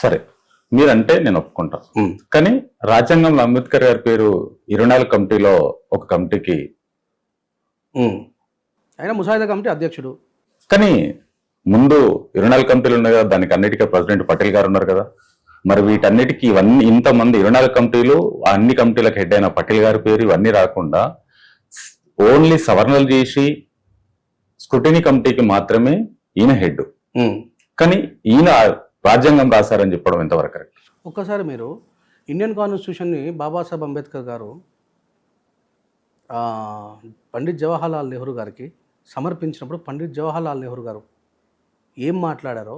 సరే మీరంటే నేను ఒప్పుకుంటా. కానీ రాజ్యాంగంలో అంబేద్కర్ గారి పేరు ఇరవై నాలుగు కమిటీలో ఒక కమిటీకి. ఆయన ముసాయిదా కమిటీ అధ్యక్షుడు కానీ ముందు ఇరవై నాలుగు కమిటీలు ఉన్నాయి కదా దానికి అన్నిటికీ ప్రెసిడెంట్ పటేల్ గారు ఉన్నారు కదా మరి వీటన్నిటికీ ఇవన్నీ ఇంతమంది ఇరవై నాలుగు కమిటీలు అన్ని కమిటీలకు హెడ్ అయిన పటేల్ గారి పేరు ఇవన్నీ రాకుండా ఓన్లీ సవరణలు చేసి స్క్రూటినీ కమిటీకి మాత్రమే ఈయన హెడ్. కానీ ఈయన రాజ్యాంగం రాశారని చెప్పడం ఎంతవరకు కరెక్ట్ ఒక్కసారి మీరు ఇండియన్ కాన్స్టిట్యూషన్ని బాబాసాహెబ్ అంబేద్కర్ గారు పండిత్ జవహర్లాల్ నెహ్రూ గారికి సమర్పించినప్పుడు పండిత్ జవహర్లాల్ నెహ్రూ గారు ఏం మాట్లాడారో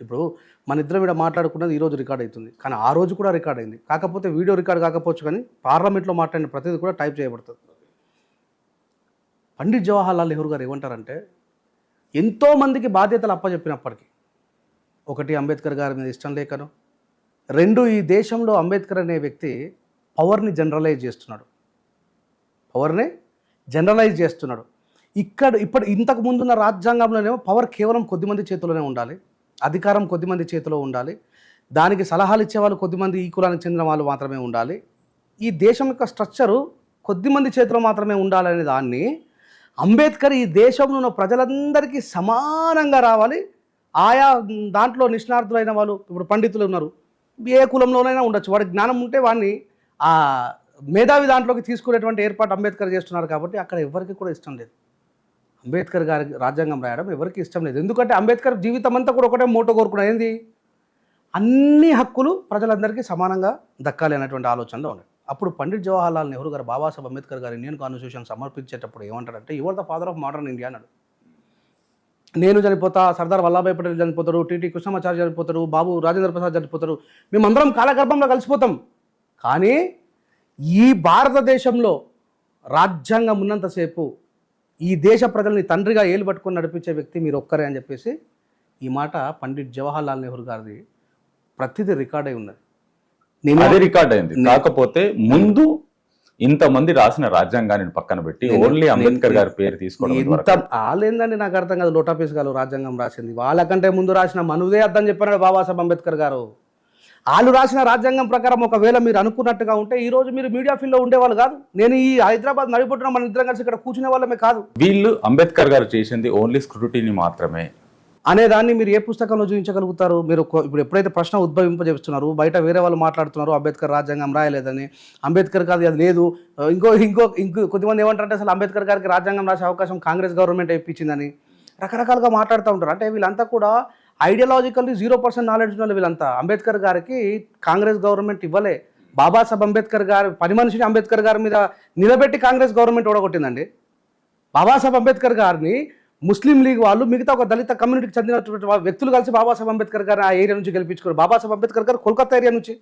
ఇప్పుడు మన ఇద్దరం ఇక్కడ మాట్లాడుకున్నది ఈరోజు రికార్డ్ అవుతుంది. కానీ ఆ రోజు కూడా రికార్డ్ అయింది. కాకపోతే వీడియో రికార్డ్ కాకపోవచ్చు కానీ పార్లమెంట్లో మాట్లాడిన ప్రతిదీ కూడా టైప్ చేయబడుతుంది. పండిత్ జవహర్లాల్ నెహ్రూ గారు ఏమంటారంటే ఎంతోమందికి బాధ్యతలు అప్పచెప్పినప్పటికీ ఒకటి అంబేద్కర్ గారి మీద ఇష్టం లేకను రెండు ఈ దేశంలో అంబేద్కర్ అనే వ్యక్తి పవర్ని జనరలైజ్ చేస్తున్నాడు. పవర్ని జనరలైజ్ చేస్తున్నాడు. ఇక్కడ ఇప్పుడు ఇంతకు ముందున్న రాజ్యాంగంలోనేమో పవర్ కేవలం కొద్దిమంది చేతిలోనే ఉండాలి అధికారం కొద్దిమంది చేతిలో ఉండాలి దానికి సలహాలు ఇచ్చేవాళ్ళు కొద్దిమంది ఈ కులానికి చెందిన వాళ్ళు మాత్రమే ఉండాలి. ఈ దేశం యొక్క స్ట్రక్చరు కొద్దిమంది చేతిలో మాత్రమే ఉండాలనే దాన్ని అంబేద్కర్ ఈ దేశంలో ఉన్న ప్రజలందరికీ సమానంగా రావాలి ఆయా దాంట్లో నిష్ణార్థులైన వాళ్ళు ఇప్పుడు పండితులు ఉన్నారు. ఏ కులంలోనైనా ఉండొచ్చు. వాడి జ్ఞానం ఉంటే వాడిని ఆ మేధావి దాంట్లోకి తీసుకునేటువంటి ఏర్పాటు అంబేద్కర్ చేస్తున్నారు కాబట్టి అక్కడ ఎవరికి కూడా ఇష్టం లేదు. అంబేద్కర్ గారి రాజ్యాంగం రాయడం ఎవరికి ఇష్టం లేదు. ఎందుకంటే అంబేద్కర్ జీవితం అంతా కూడా ఒకటే మోటో కోరుకునేది ఏంది? అన్ని హక్కులు ప్రజలందరికీ సమానంగా దక్కాలి అనేటువంటి ఆలోచనలో ఉన్నాయి అప్పుడు పండిట్ జవహర్లాల్ నెహ్రూ గారు బాబాసాహెబ్ అంబేద్కర్ గారు ఇండియన్ కాన్స్టిట్యూషన్ సమర్పించేటప్పుడు ఏమంటారంటే your the father of modern India అన్నాడు. నేను చనిపోతా సర్దార్ వల్లభాయ్ పటేల్ చనిపోతాడు టీటీ కృష్ణమాచారి చనిపోతాడు బాబు రాజేంద్ర ప్రసాద్ చనిపోతాడు మేమందరం కాలగర్భంలో కలిసిపోతాం. కానీ ఈ భారతదేశంలో రాజ్యాంగం ఉన్నంతసేపు ఈ దేశ ప్రజల్ని తండ్రిగా ఏలు పట్టుకొని నడిపించే వ్యక్తి మీరు ఒక్కరే అని చెప్పేసి ఈ మాట పండిట్ జవహర్లాల్ నెహ్రూ గారిది ప్రతిదీ రికార్డ్ అయి ఉన్నది. అదే రికార్డ్ అయింది. కాకపోతే ముందు ఇంతమంది రాసిన రాజ్యాంగాన్ని పక్కన పెట్టి ఓన్లీ అంబేద్కర్ గారి పేరు తీసుకోవడం ఎంతవరకు వాళ్ళేందండి నాకు అర్థం కాదు. లోటాపీస్ గారు రాజ్యాంగం రాసింది. వాళ్ళకంటే ముందు రాసిన మనుదే అర్థం చెప్పాడు బాబాసాహెబ్ అంబేద్కర్ గారు. వాళ్ళు రాసిన రాజ్యాంగం ప్రకారం ఒకవేళ మీరు అనుకున్నట్టుగా ఉంటే ఈ రోజు మీరు మీడియా ఫీల్డ్లో ఉండేవాళ్ళు కాదు. నేను ఈ హైదరాబాద్ నడిపొట్టున మన ఇద్దరం కలిసి ఇక్కడ కూర్చునే వాళ్ళమే కాదు. వీళ్ళు అంబేద్కర్ గారు చేసింది ఓన్లీ స్క్రూటీని మాత్రమే. అనే దాన్ని మీరు ఏ పుస్తకంలో చూపించగలుగుతారు? మీరు ఇప్పుడు ఎప్పుడైతే ప్రశ్న ఉద్భవింపజేస్తున్నారు బయట వేరే వాళ్ళు మాట్లాడుతున్నారు అంబేద్కర్ రాజ్యాంగం రాయలేదని అంబేద్కర్ గారి అది లేదు. ఇంకో ఇంకో ఇంకో కొద్దిమంది ఏమంటారంటే అసలు అంబేద్కర్ గారికి రాజ్యాంగం రాసే అవకాశం కాంగ్రెస్ గవర్నమెంట్ ఇప్పించిందని రకరకాలుగా మాట్లాడుతూ ఉంటారు. అంటే వీళ్ళంతా కూడా ఐడియాలజికల్లీ జీరో పర్సెంట్ నాలెడ్జ్ ఉన్న వాళ్ళు వీళ్ళంతా. అంబేద్కర్ గారికి కాంగ్రెస్ గవర్నమెంట్ ఇవ్వలే. బాబాసాహెబ్ అంబేద్కర్ గారి పని మనిషిని అంబేద్కర్ గారి మీద నిలబెట్టి కాంగ్రెస్ గవర్నమెంట్ ఓడగొట్టిందండి. బాబాసాహెబ్ అంబేద్కర్ గారిని ముస్లిం లీగ్ వాళ్ళు మిగతా ఒక దళిత కమ్యూనిటీకి చెందినటువంటి వ్యక్తులు కలిసి బాబాసాహెబ్ అంబేద్కర్ గారు ఆ ఏరియా నుంచి గెలిపించుకోరు బాబాసాహెబ్ అంబేద్కర్ గారు కోల్కతా ఏరియా నుంచి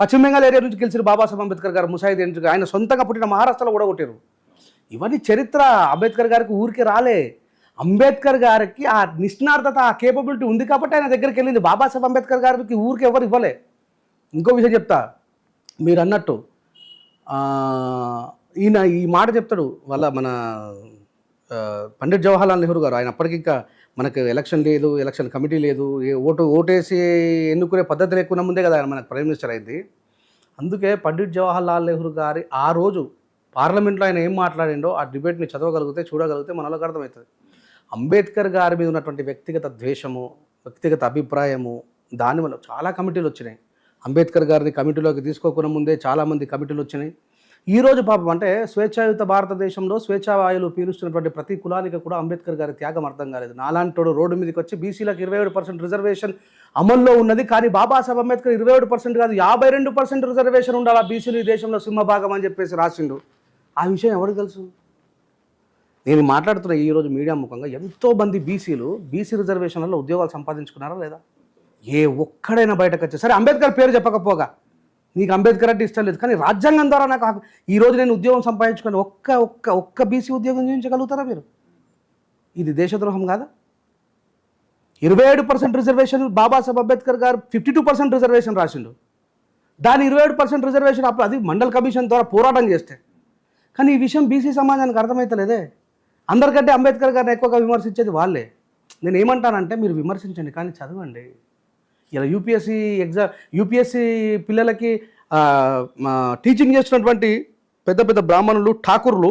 పశ్చిమ బెంగాల్ ఏరియా నుంచి గెలిచిన బాబాసాహెబ్ అంబేద్కర్ గారు ముసాయిద్ నుంచి ఆయన సొంతంగా పుట్టిన మహారాష్ట్రలో కూడా కొట్టారు ఇవన్నీ చరిత్ర. అంబేద్కర్ గారికి ఊరికి రాలే. అంబేద్కర్ గారికి ఆ నిష్ణార్థత ఆ కేపబిలిటీ ఉంది కాబట్టి ఆయన దగ్గరికి వెళ్ళింది. బాబాసాహెబ్ అంబేద్కర్ గారికి ఊరికి ఎవరు ఇవ్వలే. ఇంకో విషయం చెప్తా. మీరు అన్నట్టు ఈయన ఈ మాట చెప్తాడు వాళ్ళ మన పండిట్ జవహర్లాల్ నెహ్రూ గారు ఆయన అప్పటికి ఇంకా మనకు ఎలక్షన్ లేదు ఎలక్షన్ కమిటీ లేదు ఏ ఓటు ఓటేసి ఎన్నుకునే పద్ధతి లేకుండా ముందే కదా ఆయన మనకు ప్రైమ్ మినిస్టర్ అయింది. అందుకే పండిట్ జవహర్లాల్ నెహ్రూ గారి ఆ రోజు పార్లమెంట్లో ఆయన ఏం మాట్లాడిండో ఆ డిబేట్ని చదవగలిగితే చూడగలిగితే మనలోకి అర్థమవుతుంది. అంబేద్కర్ గారి మీద ఉన్నటువంటి వ్యక్తిగత ద్వేషము వ్యక్తిగత అభిప్రాయము దానివల్ల చాలా కమిటీలు వచ్చినాయి. అంబేద్కర్ గారిని కమిటీలోకి తీసుకోకుండా ముందే చాలామంది కమిటీలు వచ్చినాయి. ఈరోజు పాపం అంటే స్వేచ్ఛాయుత భారతదేశంలో స్వేచ్ఛావాయులు పీలుస్తున్నటువంటి ప్రతి కులానికి కూడా అంబేద్కర్ గారి త్యాగం అర్థం కాలేదు. నాలాంటోడు రోడ్డు మీదకి వచ్చి బీసీలకు ఇరవై ఏడు పర్సెంట్ రిజర్వేషన్ అమల్లో ఉన్నది. కానీ బాబాసాహెబ్ అంబేద్కర్ ఇరవై ఏడు పర్సెంట్ కాదు యాభై రెండు పర్సెంట్ రిజర్వేషన్ ఉండాలి? బీసీలు ఈ దేశంలో సింహభాగం అని చెప్పేసి రాసిండు. ఆ విషయం ఎవరికి తెలుసు? నేను మాట్లాడుతున్న ఈరోజు మీడియా ముఖంగా ఎంతో మంది బీసీలు బీసీ రిజర్వేషన్లలో ఉద్యోగాలు సంపాదించుకున్నారా లేదా? ఏ ఒక్కడైనా బయటకు వచ్చే సరే అంబేద్కర్ పేరు చెప్పకపోగా. నీకు అంబేద్కర్ అంటే ఇష్టం లేదు. కానీ రాజ్యాంగం ద్వారా నాకు ఈరోజు నేను ఉద్యోగం సంపాదించుకొని ఒక్క ఒక్క ఒక్క బీసీ ఉద్యోగం చూపించగలుగుతారా మీరు? ఇది దేశద్రోహం కాదా? ఇరవై ఏడు పర్సెంట్ రిజర్వేషన్ బాబాసాహెబ్ అంబేద్కర్ గారు ఫిఫ్టీ టూ పర్సెంట్ రిజర్వేషన్ రాసిండు. దాని ఇరవై ఏడు పర్సెంట్ రిజర్వేషన్ అప్పుడు అది మండల్ కమిషన్ ద్వారా పోరాటం చేస్తే. కానీ ఈ విషయం బీసీ సమాజానికి అర్థమవుతలేదే అందరికంటే అంబేద్కర్ గారిని ఎక్కువగా విమర్శించేది వాళ్ళే. నేను ఏమంటానంటే మీరు విమర్శించండి కానీ చదవండి. ఇలా యూపీఎస్సీ ఎగ్జామ్ యూపీఎస్సీ పిల్లలకి టీచింగ్ చేస్తున్నటువంటి పెద్ద పెద్ద బ్రాహ్మణులు ఠాకూర్లు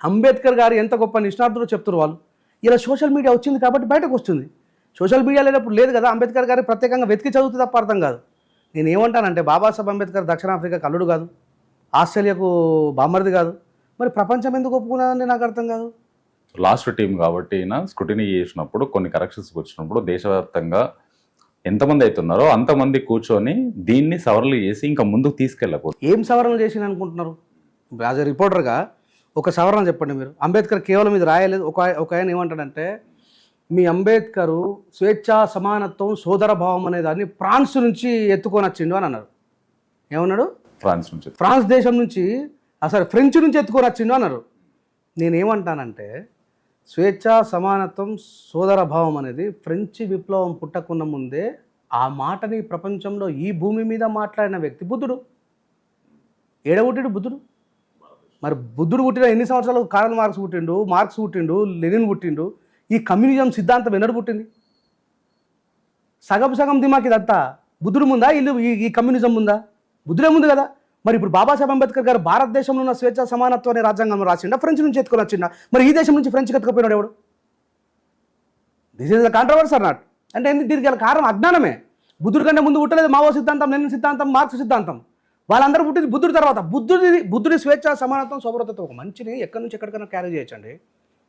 అంబేద్కర్ గారు ఎంత గొప్ప నిష్ణార్థులు చెప్తున్నారు వాళ్ళు. ఇలా సోషల్ మీడియా వచ్చింది కాబట్టి బయటకు వస్తుంది. సోషల్ మీడియా లేనప్పుడు లేదు కదా అంబేద్కర్ గారి ప్రత్యేకంగా వెతికి చదివితే తప్ప అర్థం కాదు. నేను ఏమంటానంటే బాబాసాహెబ్ అంబేద్కర్ దక్షిణాఫ్రికాకు అల్లుడు కాదు. ఆస్ట్రేలియాకు బామ్మరిది కాదు. మరి ప్రపంచం ఎందుకు ఒప్పుకున్నదని నాకు అర్థం కాదు. లాస్ట్ టీం కాబట్టి ఈయన స్క్రూటినీ చేసినప్పుడు కొన్ని కరెక్షన్స్ వచ్చినప్పుడు దేశవ్యాప్తంగా ఎంతమంది అవుతున్నారో అంతమంది కూర్చొని దీన్ని సవరణలు చేసి ఇంకా ముందుకు తీసుకెళ్ళకూడదు. ఏం సవరణలు చేసింది అనుకుంటున్నారు? యాజ్ ఎ రిపోర్టర్గా ఒక సవరణ చెప్పండి మీరు. అంబేద్కర్ కేవలం ఇది రాయలేదు. ఒక ఒక ఆయన ఏమంటాడంటే మీ అంబేద్కరు స్వేచ్ఛ సమానత్వం సోదర భావం అనే దాన్ని ఫ్రాన్స్ నుంచి ఎత్తుకొని వచ్చిండు అని అన్నారు. ఏమన్నాడు? ఫ్రాన్స్ నుంచి ఫ్రాన్స్ దేశం నుంచి అసలు ఫ్రెంచ్ నుంచి ఎత్తుకొని వచ్చిండు అన్నారు. నేనేమంటానంటే స్వేచ్ఛ సమానత్వం సోదరభావం అనేది ఫ్రెంచి విప్లవం పుట్టకున్న ముందే ఆ మాటని ప్రపంచంలో ఈ భూమి మీద మాట్లాడిన వ్యక్తి బుద్ధుడు. ఏడబుట్టిడు బుద్ధుడు. మరి బుద్ధుడు పుట్టిన ఎన్ని సంవత్సరాలు కారల్ మార్క్స్ పుట్టిండు మార్క్స్ పుట్టిండు లెనిన్ పుట్టిండు ఈ కమ్యూనిజం సిద్ధాంతం ఎన్నడు పుట్టింది. సగం సగం దిమాకి ఇదంతా బుద్ధుడు ముందా ఇల్లు ఈ ఈ కమ్యూనిజం ముందా? బుద్ధుడే ముందు కదా. మరి ఇప్పుడు బాబాసాహెబ్ అంబేద్కర్ గారు భారతదేశంలో ఉన్న స్వేచ్ఛ సమానత్వం అనే రాజ్యాంగం రాసిండా ఫ్రెంచ్ నుంచి ఎత్తుకొని వచ్చిండా? మరి ఈ దేశం నుంచి ఫ్రెంచ్ ఎత్తుకపోయినాడు ఎవడు? This is the controversy or not అంటే ఎందుకు దీనికి గల కారణం అజ్ఞానమే. బుద్ధుడి కంటే ముందు పుట్టలేదు మావో సిద్ధాంతం లెనిన్ సిద్ధాంతం మార్క్స్ సిద్ధాంతం. వాళ్ళందరూ పుట్టింది బుద్ధుడి తర్వాత. బుద్ధుడి బుద్ధుడి స్వేచ్ఛ సమానత్వం సౌభ్రతత్వం ఒక మంచిని ఎక్కడి నుంచి ఎక్కడికైనా క్యారీ చేయొచ్చండి.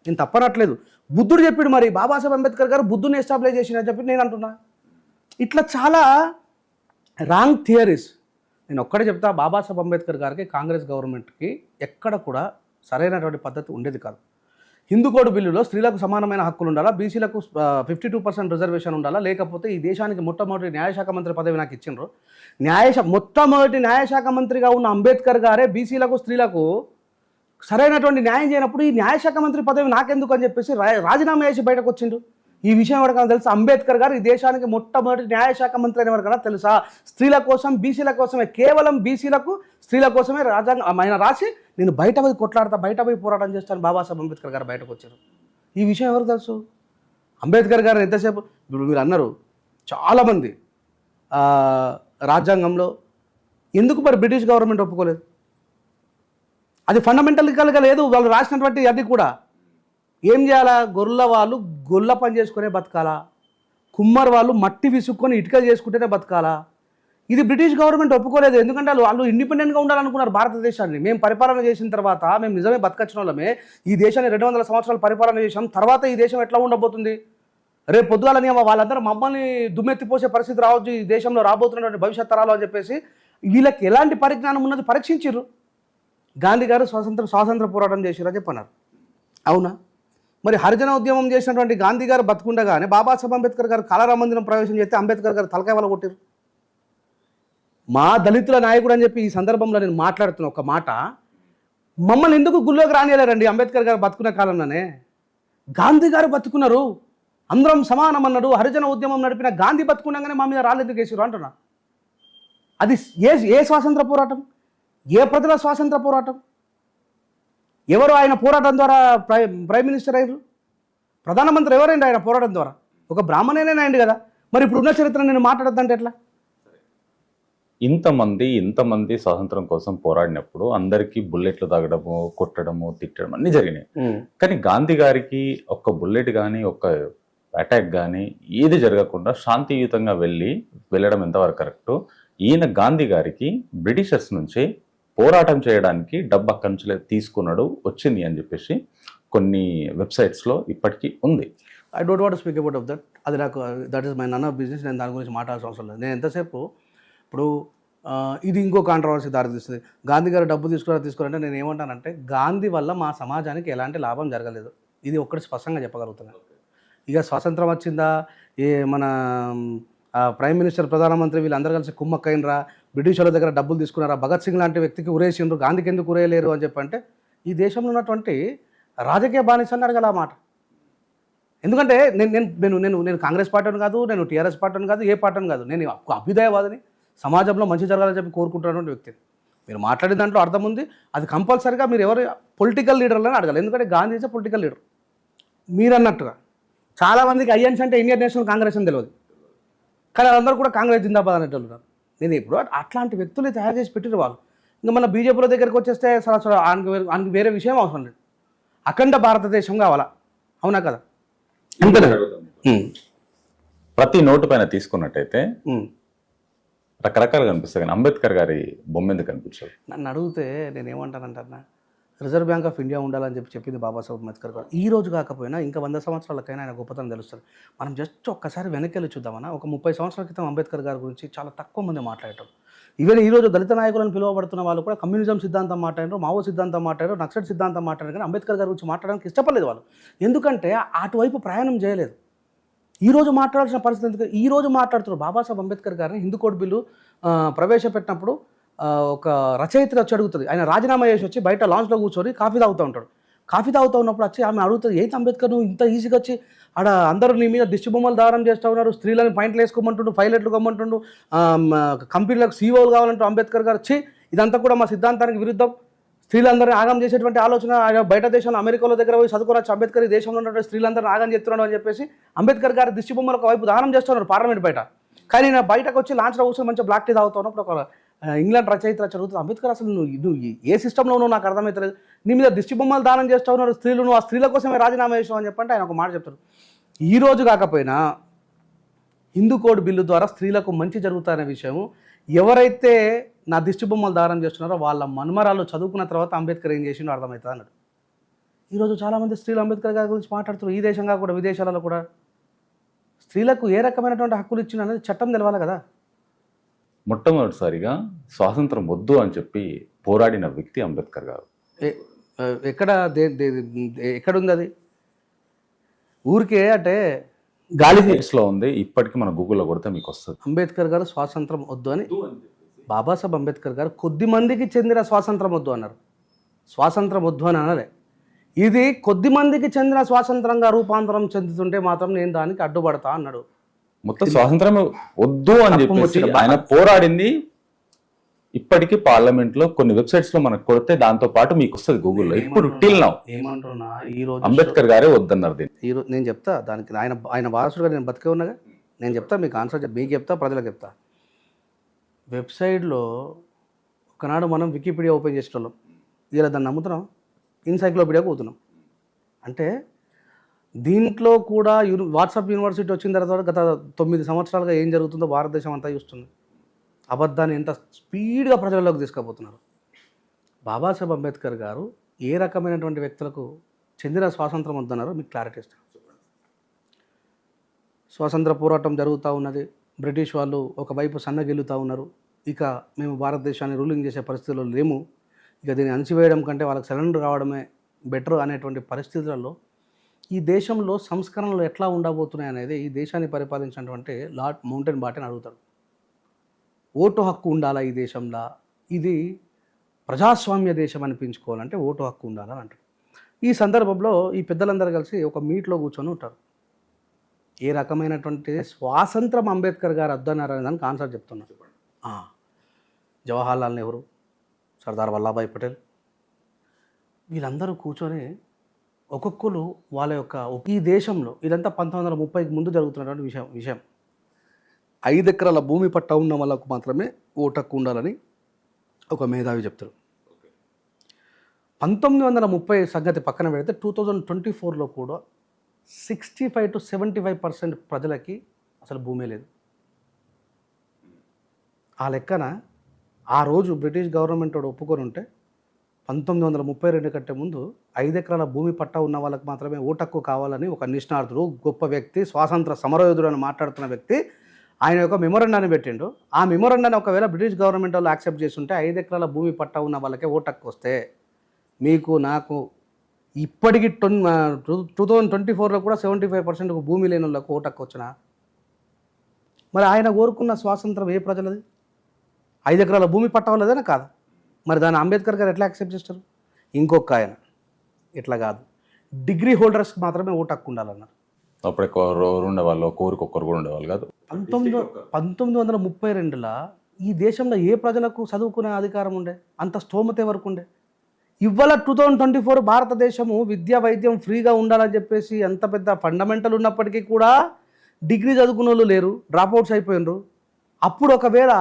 నేను తప్పనట్లేదు. బుద్ధుడు చెప్పాడు మరి బాబాసాహెబ్ అంబేద్కర్ గారు బుద్ధుని ఎస్టాబ్లిష్ చేసిన చెప్పి నేను అంటున్నా. ఇట్లా చాలా రాంగ్ థియరీస్ నేను ఒక్కడే చెప్తా బాబాసాహెబ్ అంబేద్కర్ గారికి కాంగ్రెస్ గవర్నమెంట్కి ఎక్కడ కూడా సరైనటువంటి పద్ధతి ఉండేది కాదు. హిందూ కోడ్ బిల్లులో స్త్రీలకు సమానమైన హక్కులు ఉండాలా బీసీలకు ఫిఫ్టీ టూ పర్సెంట్ రిజర్వేషన్ ఉండాలా లేకపోతే ఈ దేశానికి మొట్టమొదటి న్యాయశాఖ మంత్రి పదవి నాకు ఇచ్చిండ్రు. న్యాయశా మొట్టమొదటి న్యాయశాఖ మంత్రిగా ఉన్న అంబేద్కర్ గారే బీసీలకు స్త్రీలకు సరైనటువంటి న్యాయం చేయనప్పుడు ఈ న్యాయశాఖ మంత్రి పదవి నాకెందుకు అని చెప్పేసి రా- రాజీనామా చేసి బయటకు వచ్చిండ్రు ఈ విషయం ఎవరికైనా తెలుసా? అంబేద్కర్ గారు ఈ దేశానికి మొట్టమొదటి న్యాయశాఖ మంత్రి అయిన ఎవరికైనా తెలుసా? స్త్రీల కోసం బీసీల కోసమే కేవలం బీసీలకు స్త్రీల కోసమే రాజ్యాంగం ఆయన రాసి నేను బయట పోయి కొట్లాడతా బయట పోయి పోరాటం చేస్తాను బాబాసాహెబ్ అంబేద్కర్ గారు బయటకు వచ్చారు. ఈ విషయం ఎవరికి తెలుసు? అంబేద్కర్ గారు ఎంతసేపు ఇప్పుడు మీరు అన్నారు చాలామంది రాజ్యాంగంలో ఎందుకు మరి బ్రిటిష్ గవర్నమెంట్ ఒప్పుకోలేదు? అది ఫండమెంటల్గా లేదు వాళ్ళు రాసినటువంటి అది కూడా. ఏం చేయాలా? గొర్రెల వాళ్ళు గొల్ల పని చేసుకునే బతకాలా? కుమ్మర్ వాళ్ళు మట్టి విసుక్కొని ఇటుక చేసుకుంటేనే బతకాలా? ఇది బ్రిటిష్ గవర్నమెంట్ ఒప్పుకోలేదు. ఎందుకంటే వాళ్ళు వాళ్ళు ఇండిపెండెంట్గా ఉండాలనుకున్నారు భారతదేశాన్ని. మేము పరిపాలన చేసిన తర్వాత మేము నిజమే బతకచ్చిన వాళ్ళమే. ఈ దేశాన్ని రెండు వందల సంవత్సరాలు పరిపాలన చేసాం తర్వాత ఈ దేశం ఎట్లా ఉండబోతుంది? రేపు పొద్దుగాలని వాళ్ళందరూ మమ్మల్ని దుమ్మెత్తిపోసే పరిస్థితి రావచ్చు. ఈ దేశంలో రాబోతున్నటువంటి భవిష్యత్ తరాలు అని చెప్పేసి వీళ్ళకి ఎలాంటి పరిజ్ఞానం ఉన్నది పరీక్షించారు గాంధీ గారు స్వాతంత్ర స్వాతంత్ర పోరాటం చేసిరని చెప్పన్నారు. అవునా? మరి హరిజన ఉద్యమం చేసినటువంటి గాంధీ గారు బతుకుండగానే బాబాసాహెబ్ అంబేద్కర్ గారు కళారామ మందిరం ప్రవేశం చేస్తే అంబేద్కర్ గారు తలకాయ వల్ల కొట్టారు. మా దళితుల నాయకుడు అని చెప్పి ఈ సందర్భంలో నేను మాట్లాడుతున్న ఒక మాట మమ్మల్ని ఎందుకు గుళ్ళోకి రానియలేరండి అంబేద్కర్ గారు బతుకున్న కాలంలోనే? గాంధీ గారు బతుకున్నారు అందరం సమానం అన్నాడు హరిజన ఉద్యమం నడిపిన గాంధీ బతుకున్నాగానే మా మీద రాలేదు వేసారు అంటున్నా? అది ఏ ఏ స్వాతంత్ర పోరాటం? ఏ ప్రజల స్వాతంత్ర పోరాటం? ఎవరు ఆయన పోరాటం ద్వారా ప్రై ప్రైమ్ మినిస్టర్ అయ్యారు? ప్రధానమంత్రి ఎవరైంది ఆయన పోరాటం ద్వారా? ఒక బ్రాహ్మణేనే అయింది కదా. మరి ఇప్పుడు ఉన్న చరిత్ర నేను మాట్లాడద్దంటే ఎట్లా? ఇంతమంది ఇంతమంది స్వాతంత్రం కోసం పోరాడినప్పుడు అందరికీ బుల్లెట్లు తాగడము కొట్టడము తిట్టడం అన్ని జరిగినాయి. కానీ గాంధీ గారికి ఒక్క బుల్లెట్ కానీ ఒక్క అటాక్ కానీ ఏది జరగకుండా శాంతియుతంగా వెళ్ళి వెళ్ళడం ఎంతవరకు కరెక్ట్? ఈయన గాంధీ గారికి బ్రిటిషర్స్ నుంచి పోరాటం చేయడానికి డబ్బు అక్కడి నుంచి తీసుకున్నాడు వచ్చింది అని చెప్పేసి కొన్ని వెబ్సైట్స్లో ఇప్పటికీ ఉంది. I don't what speak about of that అది నాకు that is my none of business నేను దాని గురించి మాట్లాడాల్సిన అవసరం లేదు. నేను ఎంతసేపు ఇప్పుడు ఇది ఇంకో కాంట్రవర్సీ దారితీస్తుంది. గాంధీ గారు డబ్బు తీసుకురా తీసుకురంటే నేను ఏమంటానంటే గాంధీ వల్ల మా సమాజానికి ఎలాంటి లాభం జరగలేదు. ఇది ఒక్కటి స్పష్టంగా చెప్పగలుగుతున్నాను ఇక స్వాతంత్రం వచ్చిందా? ఏ మన ప్రైమ్ మినిస్టర్ ప్రధానమంత్రి వీళ్ళందరూ కలిసి కుమ్మక్కైనరా? బ్రిటిష్ వాళ్ళ దగ్గర డబ్బులు తీసుకున్నారా? భగత్ సింగ్ లాంటి వ్యక్తికి ఉరేసిండ్రు గాంధీకి ఎందుకు ఉరేయలేరు అని చెప్పంటే ఈ దేశంలో ఉన్నటువంటి రాజకీయ బానిసని అడగల మాట. ఎందుకంటే నేను నేను నేను నేను నేను కాంగ్రెస్ పార్టీని కాదు నేను టీఆర్ఎస్ పార్టీని కాదు ఏ పార్టీని కాదు. నేను ఒక అభ్యుదయవాదిని. సమాజంలో మంచి జరగాలని చెప్పి కోరుకుంటున్నటువంటి వ్యక్తిని. మీరు మాట్లాడే దాంట్లో అర్థం ఉంది. అది కంపల్సరీగా మీరు ఎవరు పొలిటికల్ లీడర్లని అడగాలి. ఎందుకంటే గాంధీ ఇస్ పొలిటికల్ లీడర్. మీరు అన్నట్టుగా చాలామందికి ఐఎన్స్ అంటే ఇండియన్ నేషనల్ కాంగ్రెస్ అని తెలియదు కానీ వాళ్ళందరూ కూడా కాంగ్రెస్ జిందాబాద్ అనేటోళ్ళు ఉన్నారు. నేను ఇప్పుడు అట్లాంటి వ్యక్తులు తయారు చేసి పెట్టిన వాళ్ళు. ఇంకా మన బీజేపీల దగ్గరికి వచ్చేస్తే అసలు ఆయనకు వేరే- విషయం అవసరం లేదు. అఖండ భారతదేశం కావాలా? అవునా కదా? అంతేనా ప్రతి నోటు పైన తీసుకున్నట్టయితే ఉమ్. రకరకాలుగా కనిపిస్తుంది కానీ అంబేద్కర్ గారి బొమ్మ ఎందుకు కనిపించదు నన్ను అడిగితే నేను ఏమంటానంటన్నా రిజర్వ్ బ్యాంక్ ఆఫ్ ఇండియా ఉండాలని చెప్పి చెప్పింది బాబాసాహెబ్ అంబేద్కర్ గారు. ఈ రోజు కాకపోయినా ఇంకా వంద సంవత్సరాలకైనా ఆయన గొప్పతనం తెలుస్తుంది. మనం జస్ట్ ఒక్కసారి వెనక్కి వెళ్ళి చూద్దామన్నా ఒక ముప్పై సంవత్సరాల క్రితం అంబేద్కర్ గారి గురించి చాలా తక్కువ మంది మాట్లాడటం. ఈవెన్ ఈ రోజు దళిత నాయకులను పిలువబడుతున్న వాళ్ళు కూడా కమ్యూనిజం సిద్ధాంతం మాట్లాడారు మావో సిద్ధాంతం మాట్లాడారు నక్సల్ సిద్ధాంతం మాట్లాడారు కానీ అంబేద్కర్ గారి గురించి మాట్లాడడానికి ఇష్టపడలేదు వాళ్ళు. ఎందుకంటే అటువైపు ప్రయాణం చేయలేదు. ఈ రోజు మాట్లాడాల్సిన పరిస్థితి ఎందుకు? ఈ రోజు మాట్లాడుతున్నారు బాబాసాహెబ్ అంబేద్కర్ గారిని హిందూ కోడ్ బిల్లు ప్రవేశపెట్టినప్పుడు ఒక రచయితగా వచ్చి అడుగుతుంది. ఆయన రాజీనామా చేసి వచ్చి బయట లాంచ్లో కూర్చొని కాఫీ తాగుతూ ఉంటాడు. కాఫీ తాగుతూ ఉన్నప్పుడు వచ్చి ఆమె అడుగుతుంది ఏంటి అంబేద్కర్ నువ్వు ఇంత ఈజీగా వచ్చి ఆడ అందరూ నీ మీద దిష్టి బొమ్మలు దారం చేస్తూ ఉన్నారు స్త్రీలను పాయింట్లు వేసుకోమంటుండు పైలట్లు కమ్మంటుండు కంపెనీలకు సీఓలు కావాలంటూ అంబేద్కర్ గారు. వచ్చి ఇదంతా కూడా మా సిద్ధాంతానికి విరుద్ధం. స్త్రీలందరినీ ఆగం చేసేటువంటి ఆలోచన ఆయన బయట దేశంలో అమెరికాలో దగ్గర పోయి చదువుకోవచ్చు అంబేద్కర్ ఈ దేశంలో ఉన్నటువంటి స్త్రీలందరినీ ఆగం చేస్తున్నాడు అని చెప్పేసి అంబేద్కర్ గారి దిష్టి బొమ్మలు ఒక వైపు దానం చేస్తున్నారు పార్లమెంట్ బయట. కానీ నేను బయటకు వచ్చి లాంచ్లో కూర్చొని మంచిగా బ్లాక్ టీ తాగుతున్నప్పుడు ఒక ఇంగ్లాండ్ రచయిత చదువుతుంది అంబేద్కర్ అసలు నువ్వు నువ్వు ఏ సిస్టంలో ఉన్నావు నాకు అర్థమవుతలేదు నీ మీద దిష్టి బొమ్మలు దానం చేస్తూ ఉన్నారు స్త్రీలు నువ్వు ఆ స్త్రీల కోసమే రాజీనామా చేసావు అని చెప్పంటే ఆయన ఒక మాట చెప్తారు ఈ రోజు కాకపోయినా హిందూ కోడ్ బిల్లు ద్వారా స్త్రీలకు మంచి జరుగుతారనే విషయం ఎవరైతే నా దిష్టి బొమ్మలు దారం చేస్తున్నారో వాళ్ళ మన్మరాలు చదువుకున్న తర్వాత అంబేద్కర్ ఏం చేసిండో అర్థమవుతుంది అన్నాడు. ఈరోజు చాలామంది స్త్రీలు అంబేద్కర్ గారి గురించి మాట్లాడుతున్నారు. ఈ దేశంగా కూడా విదేశాలలో కూడా. స్త్రీలకు ఏ రకమైనటువంటి హక్కులు ఇచ్చిన అనేది చట్టం తెలవాలి కదా. మొట్టమొదటిసారిగా స్వాతంత్రం వద్దు అని చెప్పి పోరాడిన వ్యక్తి అంబేద్కర్ గారు. ఎక్కడ ఎక్కడుంది అది? ఊరికే అంటే గాలి లో ఉంది ఇప్పటికీ మన గూగుల్లో కొడితే మీకు వస్తుంది. అంబేద్కర్ గారు స్వాతంత్రం వద్దు అని బాబాసాహెబ్ అంబేద్కర్ గారు కొద్ది మందికి చెందిన స్వాతంత్రం వద్దు అన్నారు. స్వాతంత్రం వద్దు అని అనలే. ఇది కొద్ది మందికి చెందిన స్వాతంత్రంగా రూపాంతరం చెందుతుంటే మాత్రం నేను దానికి అడ్డుపడతా అన్నాడు. మొత్తం స్వాతంత్రం వద్దు అని చెప్పేసి. ఆయన పోరాడింది. ఇప్పటికీ పార్లమెంట్లో కొన్ని వెబ్సైట్స్లో మనకు కొడితే దాంతో పాటు మీకు వస్తుంది గూగుల్లో. ఇప్పుడు టిల్ నౌ. ఏమంటున్నా ఈ రోజు అంబేద్కర్ గారే వద్దన్నారు దీన్ని. ఈ రోజు నేను చెప్తా దానికి ఆయన ఆయన వారసుడుగా నేను బతికే ఉన్నాగా? నేను చెప్తా మీకు ఆన్సర్ మీకు చెప్తా ప్రజలకు చెప్తా. వెబ్సైట్లో ఒకనాడు మనం వికీపీడియా ఓపెన్ చేసేటోళ్ళం. ఇలా దాన్ని నమ్ముతున్నాం? ఇన్సైక్లోపీడియా పోతున్నాం. అంటే దీంట్లో కూడా యూని వాట్సాప్ యూనివర్సిటీ వచ్చిన తర్వాత గత తొమ్మిది సంవత్సరాలుగా ఏం జరుగుతుందో భారతదేశం అంతా చూస్తుంది. అబద్ధాన్ని ఎంత స్పీడ్గా ప్రజల్లోకి తీసుకుపోతున్నారు. బాబాసాహెబ్ అంబేద్కర్ గారు ఏ రకమైనటువంటి వ్యక్తులకు చెందిన స్వాతంత్రం వద్దన్నారో మీకు క్లారిటీ ఇస్తాను. స్వాతంత్ర పోరాటం జరుగుతూ ఉన్నది. బ్రిటిష్ వాళ్ళు ఒకవైపు సన్నగిల్లుతూ ఉన్నారు. ఇక మేము భారతదేశాన్ని రూలింగ్ చేసే పరిస్థితుల్లో లేము. ఇక దీన్ని అణచివేయడం కంటే వాళ్ళకి సరెండర్ కావడమే బెటర్ అనేటువంటి పరిస్థితులలో ఈ దేశంలో సంస్కరణలు ఎట్లా ఉండబోతున్నాయి అనేది ఈ దేశాన్ని పరిపాలించినటువంటి లార్డ్ మౌంటైన్ బాటని అడుగుతాడు. ఓటు హక్కు ఉండాలా ఈ దేశంలో? ఇది ప్రజాస్వామ్య దేశం అనిపించుకోవాలంటే ఓటు హక్కు ఉండాలని అంటాడు. ఈ సందర్భంలో ఈ పెద్దలందరూ కలిసి ఒక మీట్లో కూర్చొని ఉంటారు. ఏ రకమైనటువంటి స్వాతంత్రం అంబేద్కర్ గారు అద్దన్నారు అనే దానికి ఆన్సర్ చెప్తున్నారు. జవహర్లాల్ నెహ్రూ సర్దార్ వల్లభాయ్ పటేల్. వీళ్ళందరూ కూర్చొని ఒక్కొక్కరు వాళ్ళ యొక్క ఈ దేశంలో ఇదంతా పంతొమ్మిది వందల ముప్పైకి ముందు జరుగుతున్నటువంటి విషయం విషయం. ఐదు ఎకరాల భూమి పట్ట ఉన్న వాళ్ళకు మాత్రమే ఓటు హక్కు ఉండాలని ఒక మేధావి చెప్తారు. పంతొమ్మిది వందల ముప్పై సంగతి పక్కన పెడితే టూ థౌజండ్ ట్వంటీ ఫోర్లో కూడా sixty five to seventy five percent ప్రజలకి అసలు భూమే లేదు. ఆ లెక్కన ఆ రోజు బ్రిటిష్ గవర్నమెంట్ వాడు ఒప్పుకొని ఉంటే పంతొమ్మిది వందల ముప్పై రెండు కంటే ముందు ఐదు ఎకరాల భూమి పట్టా ఉన్న వాళ్ళకి మాత్రమే ఓటక్కు కావాలని ఒక నిష్ణార్థుడు గొప్ప వ్యక్తి స్వాతంత్ర సమరయోధుడు అని మాట్లాడుతున్న వ్యక్తి ఆయన యొక్క మెమోరండాన్ని పెట్టిండు. ఆ మెమోరండాన్ని ఒకవేళ బ్రిటిష్ గవర్నమెంట్ వాళ్ళు యాక్సెప్ట్ చేస్తుంటే ఐదు ఎకరాల భూమి పట్టా ఉన్న వాళ్ళకే ఓటక్కు వస్తే మీకు నాకు ఇప్పటికి టొన్ టూ టూ థౌజండ్ ట్వంటీ ఫోర్లో కూడా సెవెంటీ ఫైవ్ పర్సెంట్ భూమి లేని వాళ్ళకు ఓటక్కు వచ్చిన? మరి ఆయన కోరుకున్న స్వాతంత్రం ఏ ప్రజలది? ఐదు ఎకరాల భూమి పట్టవలేదేనా కాదు? మరి దాన్ని అంబేద్కర్ గారు ఎట్లా యాక్సెప్ట్ చేస్తారు? ఇంకొక ఆయన. ఇట్లా కాదు. డిగ్రీ హోల్డర్స్కి మాత్రమే ఓటు హక్కు ఉండాలన్నారు. అప్పుడు ఉండేవాళ్ళు ఒక్కరు కూడా ఉండేవాళ్ళు కాదు. పంతొమ్మిది పంతొమ్మిది వందల ముప్పై రెండులో ఈ దేశంలో ఏ ప్రజలకు చదువుకునే అధికారం ఉండే? అంత స్తోమత వరకు ఉండే? ఇవాళ టూ థౌజండ్ ట్వంటీ ఫోర్ భారతదేశము విద్యా వైద్యం ఫ్రీగా ఉండాలని చెప్పేసి ఎంత పెద్ద ఫండమెంటల్ ఉన్నప్పటికీ కూడా డిగ్రీ చదువుకున్న వాళ్ళు లేరు డ్రాప్అవుట్స్ అయిపోయినరు. అప్పుడు ఒకవేళ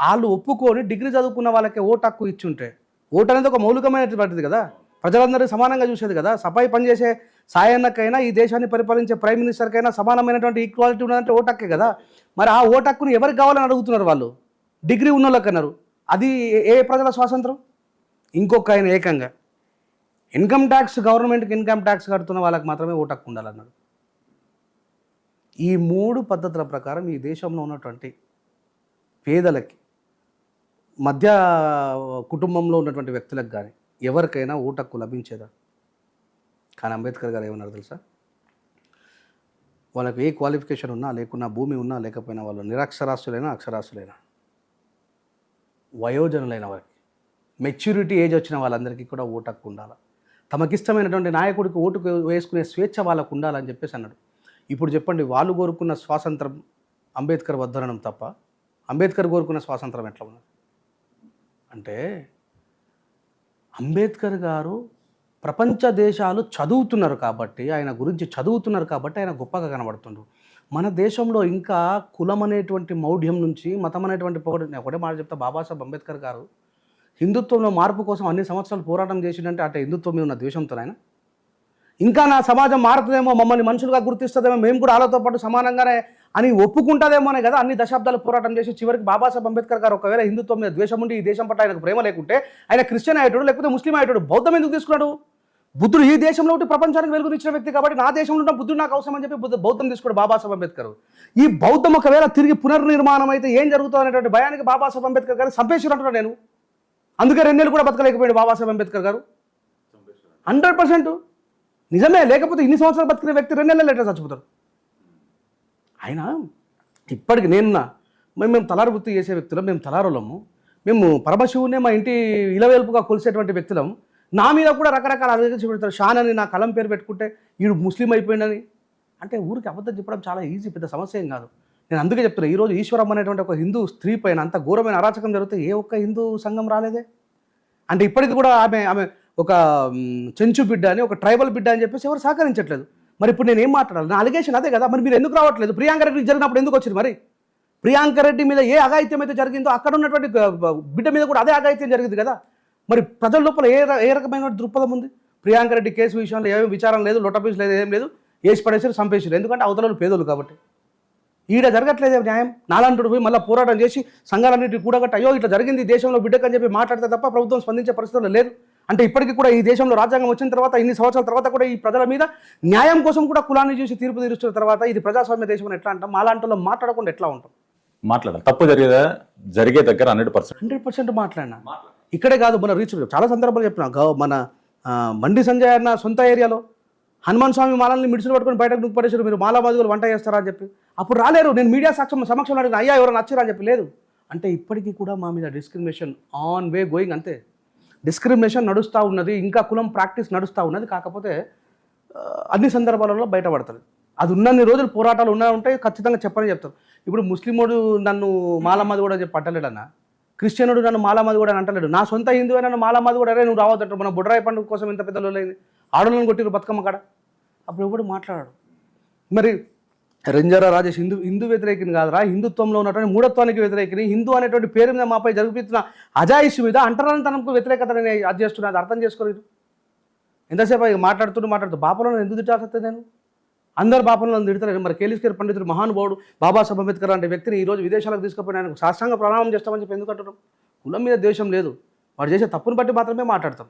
వాళ్ళు ఒప్పుకొని డిగ్రీ చదువుకున్న వాళ్ళకి ఓటు హక్కు ఇచ్చుంటే ఓటు అనేది ఒక మౌలికమైనటువంటిది కదా. ప్రజలందరూ సమానంగా చూసేది కదా. సఫాయి పనిచేసే సాయన్నకైనా ఈ దేశాన్ని పరిపాలించే ప్రైమ్ మినిస్టర్కైనా సమానమైనటువంటి ఈక్వాలిటీ ఉన్నదంటే ఓటు హక్కే కదా. మరి ఆ ఓటు హక్కును ఎవరికి కావాలని అడుగుతున్నారు వాళ్ళు? డిగ్రీ ఉన్న వాళ్ళకి అన్నారు. అది ఏ- ఏ ప్రజల స్వాతంత్రం? ఇంకొక ఆయన ఏకంగా. ఇన్కమ్ ట్యాక్స్ గవర్నమెంట్కి ఇన్కమ్ ట్యాక్స్ కడుతున్న వాళ్ళకి మాత్రమే ఓటు హక్కు ఉండాలన్నాడు. ఈ మూడు పద్ధతుల ప్రకారం ఈ దేశంలో ఉన్నటువంటి పేదలకి మధ్య కుటుంబంలో ఉన్నటువంటి వ్యక్తులకు కానీ ఎవరికైనా ఓటు హక్కు లభించేదా? కానీ అంబేద్కర్ గారు ఏమన్నారు తెలుసా? వాళ్ళకి ఏ క్వాలిఫికేషన్ ఉన్నా లేకున్నా భూమి ఉన్నా లేకపోయినా వాళ్ళు నిరక్షరాస్తులైనా అక్షరాస్యులైనా. వయోజనులైన వారికి మెచ్యూరిటీ ఏజ్ వచ్చిన వాళ్ళందరికీ కూడా ఓటు హక్కు ఉండాలి? తమకిష్టమైనటువంటి నాయకుడికి ఓటు వేసుకునే స్వేచ్ఛ వాళ్ళకు ఉండాలని చెప్పేసి అన్నాడు. ఇప్పుడు చెప్పండి వాళ్ళు కోరుకున్న స్వాతంత్రం అంబేద్కర్ వద్దనడం తప్ప అంబేద్కర్ కోరుకున్న స్వాతంత్రం ఎట్లా ఉన్నది? అంటే అంబేద్కర్ గారు ప్రపంచ దేశాలు చదువుతున్నారు కాబట్టి ఆయన గురించి చదువుతున్నారు కాబట్టి ఆయన గొప్పగా కనబడుతుండ్రు. మన దేశంలో ఇంకా కులం అనేటువంటి మౌఢ్యం నుంచి మతం అనేటువంటి పొగడు నేను ఒకటే మాట చెప్తా బాబాసాహెబ్ అంబేద్కర్ గారు హిందుత్వంలో మార్పు కోసం అన్ని సంవత్సరాలు పోరాటం చేసిందంటే అటు హిందుత్వం మీద ఉన్న ద్వేషంతో ఆయన? ఇంకా నా సమాజం మారుతుందేమో మమ్మల్ని మనుషులుగా గుర్తిస్తుందేమో మేము కూడా వాళ్ళతో పాటు సమానంగానే అని ఒప్పుకుంటుందేమోనే కదా అన్ని దశాబ్దాలు పోరాటం చేసి చివరికి బాబాసాహెబ్ అంబేద్కర్ గారు ఒకవేళ హిందుత్వం మీద ద్వేషం ఉండి ఈ దేశం పట్ల ఆయనకు ప్రేమ లేకుంటే ఆయన క్రిస్టియన్ అయ్యేటాడు లేకపోతే ముస్లిం అయ్యేటాడు బౌద్ధం ఎందుకు తీసుకున్నాడు? బుద్ధుడు ఈ దేశంలో ఉంటే ప్రపంచానికి వెలుగునిచ్చిన వ్యక్తి కాబట్టి నా దేశంలో ఉన్న బుద్ధుడు నాకు అవసరం అని చెప్పి బుద్ధ బౌద్ధం తీసుకున్నాడు బాబాసాహెబ్ అంబేద్కర్. ఈ బౌద్ధం ఒకవేళ తిరిగి పునర్నిర్మాణం అయితే ఏం జరుగుతుంది అనేటువంటి భయానికి బాబాసాహెబ్ అంబేద్కర్ గారు సంపేశ్వరంటున్నాడు నేను. అందుకే రెండేళ్ళు కూడా బతకలేకపోయాడు బాబాసాహెబ్ అంబేద్కర్ గారు. Hundred percent. నిజమే లేకపోతే ఇన్ని సంవత్సరాలు బతికిన వ్యక్తి రెండు నెలలు ఎట్లా చచ్చిపోతారు ఆయన ఇప్పటికి నేను మేము మేము తలారు వృత్తి చేసే వ్యక్తులం మేము తలారులము. మేము పరమశివునే మా ఇంటి ఇలవేల్పుగా కొలిసేటువంటి వ్యక్తులం. నా మీద కూడా రకరకాల అధికారులు పెడతారు షాన్ అని నా కలం పేరు పెట్టుకుంటే వీడు ముస్లిం అయిపోయిందని అంటే ఊరికి అబద్ధం చెప్పడం చాలా ఈజీ పెద్ద సమస్య ఏం కాదు. నేను అందుకే చెప్తున్నా ఈరోజు ఈశ్వరం అనేటువంటి ఒక హిందూ స్త్రీ పైన అంత ఘోరమైన అరాచకం జరిగితే ఏ ఒక్క హిందూ సంఘం రాలేదే? అంటే ఇప్పటికి కూడా ఆమె ఆమె ఒక చెంచు బిడ్డ అని ఒక ట్రైబల్ బిడ్డ అని చెప్పేసి ఎవరు సహకరించట్లేదు. మరి ఇప్పుడు నేను ఏం మాట్లాడాలి? నా అలిగేషన్ అదే కదా. మరి మీరు ఎందుకు రావట్లేదు? ప్రియాంక రెడ్డి జరిగినప్పుడు ఎందుకు వచ్చింది మరి? ప్రియాంక రెడ్డి మీద ఏ అఘాయిత్యం అయితే జరిగిందో అక్కడ ఉన్నటువంటి బిడ్డ మీద కూడా అదే అఘాయిత్యం జరిగింది కదా. మరి ప్రజల లోపల ఏ ఏ రకమైన దృక్పథం ఉంది? ప్రియాంక రెడ్డి కేసు విషయంలో ఏమీ విచారం లేదు లొటపీస్ లేదు ఏం లేదు. వేసి పడేసారు చంపేసారు. ఎందుకంటే అవతల పేదలు కాబట్టి. ఈడ జరగట్లేదు న్యాయం. నాలంటుడు పోయి మళ్ళీ పోరాటం చేసి సంఘాలన్నింటినీ కూడగట్టి అయ్యో ఇట్లా జరిగింది దేశంలో బిడ్డకని చెప్పి మాట్లాడితే తప్ప ప్రభుత్వం స్పందించే పరిస్థితుల్లో లేదు. అంటే ఇప్పటికీ కూడా ఈ దేశంలో రాజ్యాంగం వచ్చిన తర్వాత ఇన్ని సంవత్సరాల తర్వాత కూడా ఈ ప్రజల మీద న్యాయం కోసం కూడా కులాన్ని చూసి తీర్పు తీరుస్తున్న తర్వాత ఇది ప్రజాస్వామ్య దేశం ఎట్లా అంటాం? మాలాంటి వాళ్ళం మాట్లాడకుండా ఎట్లా ఉంటాం? మాట్లాడాలి తప్పు జరిగేదా? జరిగే దగ్గర హండ్రెడ్ పర్సెంట్. హండ్రెడ్ పర్సెంట్ మాట్లాడినా? ఇక్కడే కాదు మన రీచ్ చాలా సందర్భాలు చెప్పిన మన బండి సంజయ్ అన్న సొంత ఏరియాలో హనుమాన్ స్వామి మాలల్ని మిడిసిలు పట్టుకొని బయటకు పడేసారు మీరు మాలా మధువులు వంట చేస్తారా అని చెప్పి. అప్పుడు రాలేరు. నేను మీడియా సాక్ష్యం సమక్షంలో అడిగిన అయ్యా ఎవరైనా వచ్చారా? అని చెప్పి లేదు. అంటే ఇప్పటికీ కూడా మా మీద డిస్క్రిమినేషన్ ఆన్ వే గోయింగ్ అంతే. డిస్క్రిమినేషన్ నడుస్తూ ఉన్నది ఇంకా కులం ప్రాక్టీస్ నడుస్తూ ఉన్నది కాకపోతే అన్ని సందర్భాలలో బయటపడుతుంది. అది ఉన్నన్ని రోజులు పోరాటాలు ఉన్నా ఉంటాయి ఖచ్చితంగా చెప్పని చెప్తారు. ఇప్పుడు ముస్లిముడు నన్ను మాలమ్మది కూడా చెప్పి పట్టలేడన్న క్రిస్టియనుడు నన్ను మాలమ్మది కూడా అని అంటలేడు? నా సొంత హిందువే నన్ను మాలమ్మది కూడా అరే నువ్వు రావద్దంటారు మన బుడ్రాయి పండుగ కోసం ఇంత పెద్దలు లేని ఆడలను కొట్టిరు బతుకమ్మ కాడ. అప్పుడు ఎవడు మాట్లాడాడు? మరి రంజారా రాజేష్ హిందూ హిందూ వ్యతిరేకిని కాదురా హిందుత్వంలో ఉన్నటువంటి మూఢత్వానికి వ్యతిరేకిని హిందూ అనేటువంటి పేరు మీద మాపై జరుగుతున్న అజాయిష్ మీద అంటరానితనంకు వ్యతిరేకతని అది చేస్తున్నా అది అర్థం చేసుకోలేదు ఎంతసేపు ఇక మాట్లాడుతూ మాట్లాడుతూ బాపలను ఎందుకు తిట్టాల్సి నేను? అందరు బాపలను తిడతారు. మరి కేలీస్కర్ పండితుడు మహానుభావుడు బాబాసాహెబ్ అంబేద్కర్ అంటే వ్యక్తిని ఈరోజు విదేశాలకు తీసుకుపోయిన ఆయనకు సాష్టాంగ ప్రణామం చేస్తామని చెప్పి ఎందుకు అంటున్నాం కులం మీద ద్వేషం లేదు. వాడు చేసే తప్పును బట్టి మాత్రమే మాట్లాడతాం.